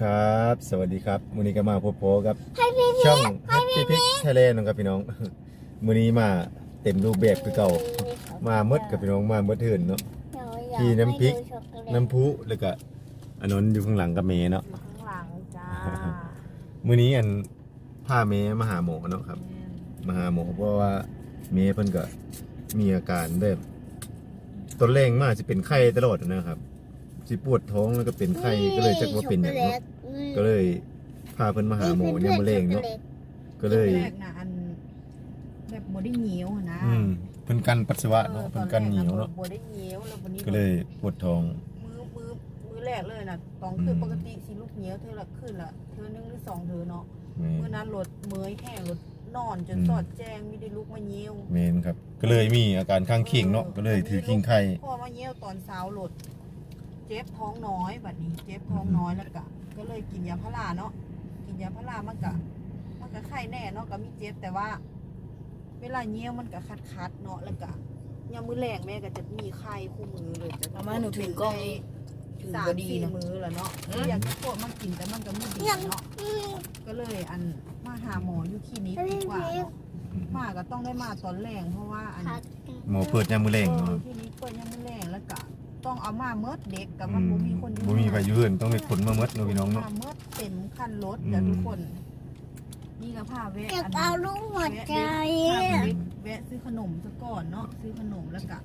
ครับ สวัสดีครับมื้อนี้ก็มาพบโพกับ ให้พี่พี่ช่องพี่พิกไทยแลนด์นะครับพี่น้อง มื้อนี้มาเต็มรูปแบบคือเก่า มาหมดกับพี่น้องมาหมดเถินเนาะ พี่น้ำพริก น้ำพุแล้วก็อันนนอยู่ข้างหลังกับเมเนาะข้างหลังจ้ามื้อนี้อันพาเมมาหาหมอเนาะครับ มาหาหมอเพราะว่าเมเพิ่นก็มีอาการแบบต้นแรงมากสิเป็นไข้ตลอดนะครับ สิปวดท้องแล้วก็เป็นไข้ก็เลยจักว่าเป็นอย่างเนาะก็เลยพาเพิ่นมาหาหมอเนี่ยามมะเร็งเนาะก็เลย แรกนะอันแบบบได้เหนียวอะนะอืมเพิ่นกันปัสสาวะเนาะเพิ่นกันเหนียวเนาะบได้เหนียวแล้ววันนี้ก็เลยปวดท้อง มือมือมือแรกเลยนะตองคือปกติสิลูกเหนียวเธอละขึ้นละเธอหนึงหรือสองเธอเนาะแม่เมื่อนนั้นรถเมยแห้งรถนอนจนอืมสอดแจงไม่ได้ลุกมาเหนียวแม่นครับ ก็เลยมีอาการข้างเคียงเนาะก็เลยถือคิงไข้พอมาเหนียวตอนเช้ารถ เจ็บท้องน้อยบัดนี้เจ็บท้องน้อยแล้วก็ก็เลยกินยาพาราเนาะกินยาพารามันก็มันก็ไข้แน่เนาะก็มีเจ็บแต่ว่า เวลาเหนียวมันก็คัดคัดๆเนาะแล้วก็ยามมือแรงแม่ก็จะมีไข้คู่มือเลยจะเอามาหนูถือกล้องถือสามก็ดีสี่นะ มือแล้วเนาะอยากจะปวดมันกินแต่มันก็ไม่ดีเนาะก็เลยอันมาหาหมออยู่คลินิกดีกว่าเนาะมาก็ต้องได้มาตอนแรงเพราะว่าอัน หมอเปิดยามมื้อแรงเอเนาะอคลินิกเปิดยังไม่แรงแล้วก็ ต้องเอามาเมิดเด็กกับมันบ่มีคนอยู่บ่มีไปอยู่เฮือนต้องได้ขนมาหมดเนาะพี่น้องเนาะ มาเมิดเต็มคันรถเดี๋ยวทุกคน นี่ก็พาแวะอยากอันเอาลูกหัวใจ แวะแวะซื้อขนมซะก่อนเนาะซื้อขนมแล้วก็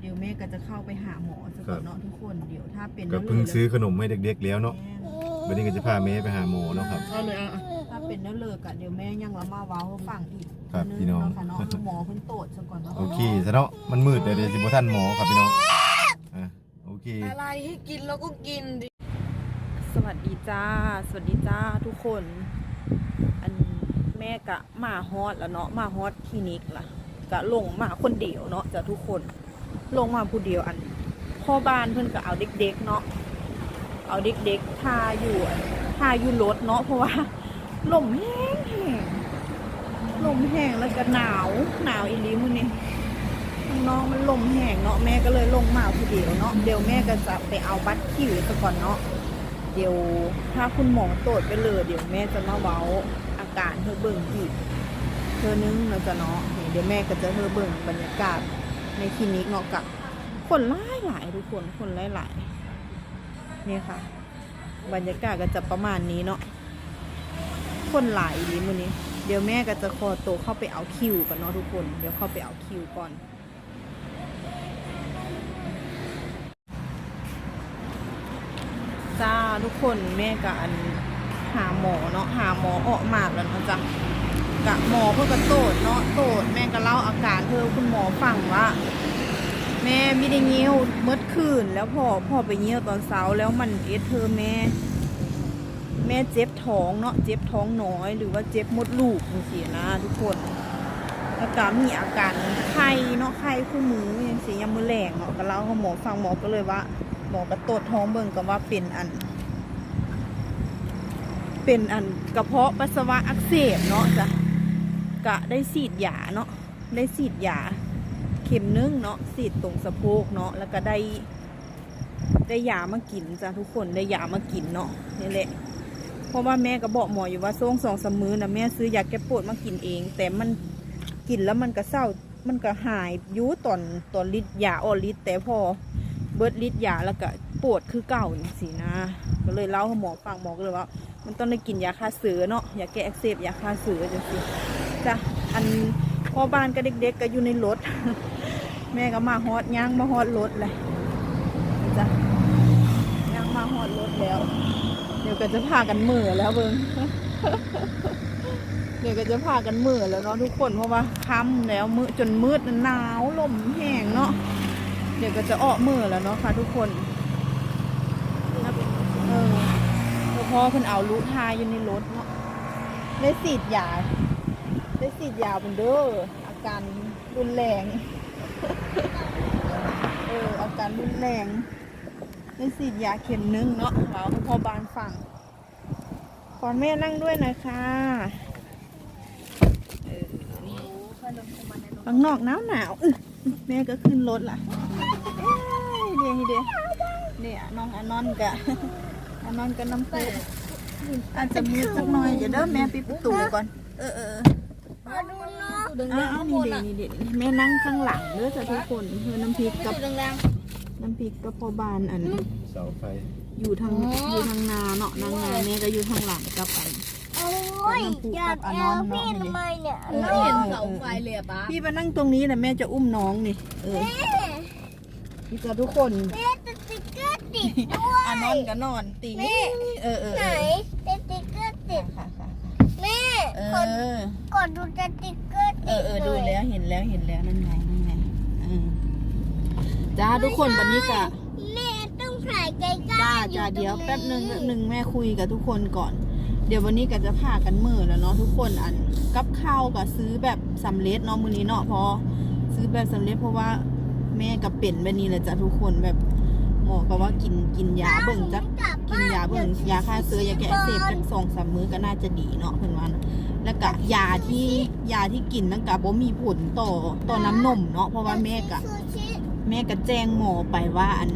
เดี๋ยวแม่ก็จะเข้าไปหาหมอซะก่อนเนาะทุกคนเดี๋ยวถ้าเป็นก็เพิ่งซื้อขนมให้เด็กๆแล้วเนาะวันนี้ก็จะพาเมไปหาหมอเนาะครับ เอาเลยอะถ้าเป็นแล้วเลิกอะเดี๋ยวแม่ยังละมาเว้าให้ฟังอีกครับนึพี่น้อง เาะค่ะเนาะหมอเพิ่นโตดซะก่อนเนาะ โอเคซะเนาะมันมืดเดี๋ยวเดี๋ยวสิบ่ทันหมอครับพี่น้องอะโอ เค อะไรให้กินแล้วก็กินดิ สวัสดีจ้า สวัสดีจ้าทุกคน อันแม่กะมาฮอดแล้วเนาะมาฮอดคลินิกล่ะกะลงมาคนเดียวเนาะจ้ะทุกคนลงมาผู้เดียวอันพ่อบ้านเพิ่นก็เอาเด็กๆเนาะเอาเด็กๆทาอยู่อันทาอยู่รถเนาะเพราะว่าลมแห้งแห้งลมแห้งแล้วก็หนาวหนาวอีหลีมื้อนี้ข้าง นอกมันลมแห้งเนาะแม่ก็เลยลงมาผู้เดียวเนาะเดี๋ยวแม่ก็จะไปเอาบัตรคิวซะก่อนเนาะเดี๋ยวถ้าคุณหมอตรวจไปเลยเดี๋ยวแม่จะมาเว้าอาการเธอเบิ่งอีกเธอนึงแล้วจะเนาะเดี๋ยวแม่ก็จะเธอเบิ่งบรรยากาศในคลินิกเนาะกับคนหลายหลายทุกคนคนหลายหลายนี่ค่ะ บรรยากาศก็จะประมาณนี้เนาะคนหลายดีมือนี้ เดี๋ยวแม่ก็จะขอตัวเข้าไปเอาคิวก่อนเนาะทุกคน เดี๋ยวเข้าไปเอาคิวก่อน จ้า ทุกคนแม่กับอันหาหมอเนาะหาหมอออกมาแล้วนะจ้ะกะหมอเพื่อก็โตดเนาะโตดแม่ก็เล่าอาการเธอคุณหมอฟังว่า แม่ไม่ได้เงี้ยวเมื่อคืนแล้วพอพอไปเงี้ยวตอนเช้าแล้วมันเอสเธอแม่ แม่เจ็บท้องเนาะเจ็บท้องน้อย หรือว่าเจ็บมดลูกนี่สินะทุกคนแล้วก็มีอาการไข้เนาะไข้คู่มืออย่างสียามมือแรงเนาะก็เล่าให้หมอฟังหมอก็เลยว่าหมอก็ตรวจท้องเบิ่งก็ว่าเป็นอัน เป็นอันกระเพาะปัสสาวะอักเสบเนาะจ้ะกะได้ฉีดยาเนาะได้ฉีดยาเข็มนึงเนาะฉีดตรงสะโพกเนาะแล้วก็ได้ ได้ยามากินจ้ะทุกคนได้ยามากินเนาะนี่แหละเพราะว่าแม่ก็บอกหมออยู่ว่าช่วงสองสามมื้อนะแม่ซื้อยาแก้ปวดมากินเอง แต่มันกินแล้วมันก็เศร้ามันก็หายยุตอนตอนฤทธิ์ยาออฤทธิ์แต่พอเบิดฤทธิ์ยาแล้วก็ปวดคือเก่าอย่างสินะ ก็เลยเล่าให้หมอฟังหมอก็เลยว่า มันต้องได้กินยาฆ่าเสือเนาะยาแก้อักเสบยาฆ่าเสือจังสิจ้ะอันพ่อบ้านก็เด็ก ๆ ก็อยู่ในรถ แม่ก็มาฮอดย่างมาฮอดรถเลยจ้ะย่างมาฮอดรถแล้ว เดี๋ยวก็จะพากันมือแล้วเบิงเดี๋ยวก็จะพากันมือแล้วเนาะทุกคนเพราะว่าค่ำแล้วมือจนมืดหนาวลมแห้งเนาะเดี๋ยวก็จะออกมือแล้วเนาะค่ะทุกคนเออแล้ว พ่อเพิ่นเอาลูกทาอยู่ในรถเนาะได้สีดยาได้สีดยาเป็นเด้ออาการรุนแรงเอออาการรุนแรงได้สีดยาเข็มหนึงเนาะเราพอบานฟังขอแม่นั่งด้วยหน่อยค่ะเออนี่ข้างนอกหนาวหนาวแม่ก็ขึ้นรถล่ะเดี๋ยวเดี๋ยวเนี่ยน้องอนอนกะ อานอนกับน้ำปูอาจจะมีสักหน่อย เดี๋ยวเด้อแม่ปิดประตูก่อน เออเออมาดูเนาะเอาเอานี่เด็นี่เด็แม่นั่งข้างหลังเด้อจ้ะทุกคนเฮือน้ำพริกกับแรงน้ำพริกกับพ่อบานอันเสาไฟอยู่ทางอยู่ทางนาเนาะนางนาแม่ก็อยู่ทางหลังกับอันๆโอ้ยอยากเอาพี่ทำไมเนี่ยเออไม่เห็นเสาไฟเลยอะป้าพี่มานั่งตรงนี้นะแม่จะอุ้มน้องนี่ เออพี่จะทุกคน ติดด้วยอะนอนก็นอนตีแม่เออเออไหนเออสติ๊กเกอร์ติดค่ะค่ะค่ะแม่เอกดอ กดดูสติ๊กเกอร์เอติอดเออดูแล้วเห็นแล้วเห็นแล้วนั่นไงนั่นไงเออจ้าทุกคนวันนี้กะแม่ต้องถ่ายใกล้ๆจ้าอยู่จ้าตรงเดี๋ยวนี้แป๊บหนึ่งแป๊บหนึ่งแม่คุยกับทุกคนก่อน เดี๋ยววันนี้ก็จะพากันมือแล้วเนาะทุกคนอันกับข้าวก็ซื้อแบบสำเร็จเนาะมื้อนี้เนาะพอซื้อแบบสำเร็จเพราะว่าแม่กับเป็นแบบนี้แหละจ้ะทุกคนแบบ หมอก็ว่ากินกินยาเบิ่งจักกินยาเบิ่งยาฆ่าเชื้อยาแก้อักเสบจักสองสามมื้อก็น่าจะดีเนาะเพิ่นว่านะแล้วก็ยาที่ยาที่กินนั่นก็บ่มีผลต่อต่อน้ำนมเนาะเพราะว่าแม่ก็ซูชิแม่ก็แจ้งหมอไปว่าอัน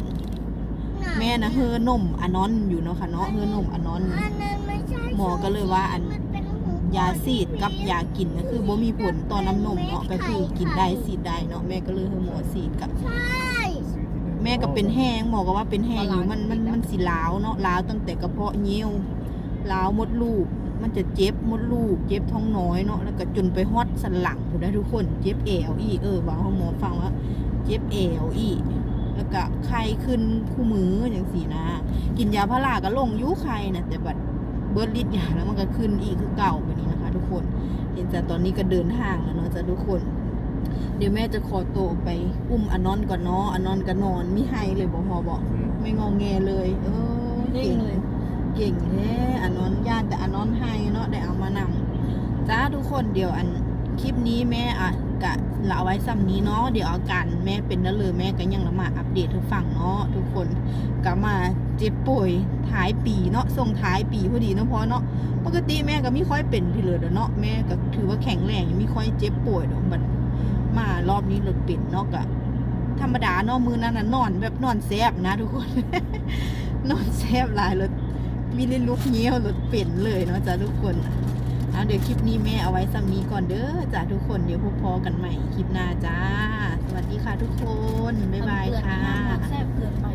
แม่นะเฮอนมอะนอนอยู่เนาะค่ะเนาะเฮอนมอะนอนอันนั้นไม่ใช่หมอก็เลยว่าอันมันเป็นหูยาซีดกับยากินก็คือบ่มีผลต่อน้ำนมเนาะก็คือกินได้ซีดได้เนาะแม่ก็เลยให้หมอซีดกับใช่ แม่ก็เป็นแห้งหมอก็ว่าเป็นแห้งอยู่มันมันมันสิล้าวเนาะล้าวตั้งแต่กระเพาะเยี่ยวล้าวมดลูก มันจะเจ็บมดลูก เจ็บท้องน้อยเนาะแล้วก็จนไปฮอดสันหลังอยู่ได้ทุกคนเจ็บเอวอีกเออว่าหมอฟังว่าเจ็บเอวอีกแล้วก็ไข้ขึ้นคู่มืออย่างสีนะ กินยาพาราก็ลงอยุไข้นะแต่บัดเบิร์ดฤทธิ์ยาแล้วมันก็ขึ้นอีกคือเก่าแบบนี้นะคะ ทุกคน เห็นแต่ตอนนี้ก็เดินทางแล้วเนาะจ้ะทุกคน เดี๋ยวแม่จะขอตัวไป อุ้มอนนอนก่อนเนาะอนนอนก็นอนมีไฮเลยบอกพอบอกไม่งองแงเลย เออเก่งเลย เก่งแท้อนนอนย่านแต่อนนให้เนาะได้เอามานำจ้าทุกคนเดี๋ยวอันคลิปนี้แม่อะกะละเอาไว้ซ้ำนี้เนาะเดี๋ยวอาการแม่เป็นนั่นเลยแม่ก็ยังละมาอัปเดตให้ฟังเนาะทุกคนก็มาเจ็บป่วยท้ายปีเนาะส่งท้ายปีพอดีเนาะเพราะเนาะปกติแม่ก็ไม่ค่อยเป็นพี่เลยเด้อเนาะแม่ก็ถือว่าแข็งแรงยังไม่ค่อยเจ็บป่วยดอกบัด มารอบนี้รถเป็นนอกอะธรรมดาเนาะมือนั้นน่ะนอนแบบนอนแซบนะทุกคน นอนแซบหลายรถมีเล่นลุกเงี้ยวรถเปลี่ยนเลยเนาะจ้าทุกคนเอาเดี๋ยวคลิปนี้แม่เอาไว้ซ้ำนี้ก่อนเด้อจ้าทุกคนเดี๋ยวพบพอกันใหม่คลิปหน้าจ้า สวัสดีค่ะทุกคน บ๊ายบายค่ะ แซ่บเกินไป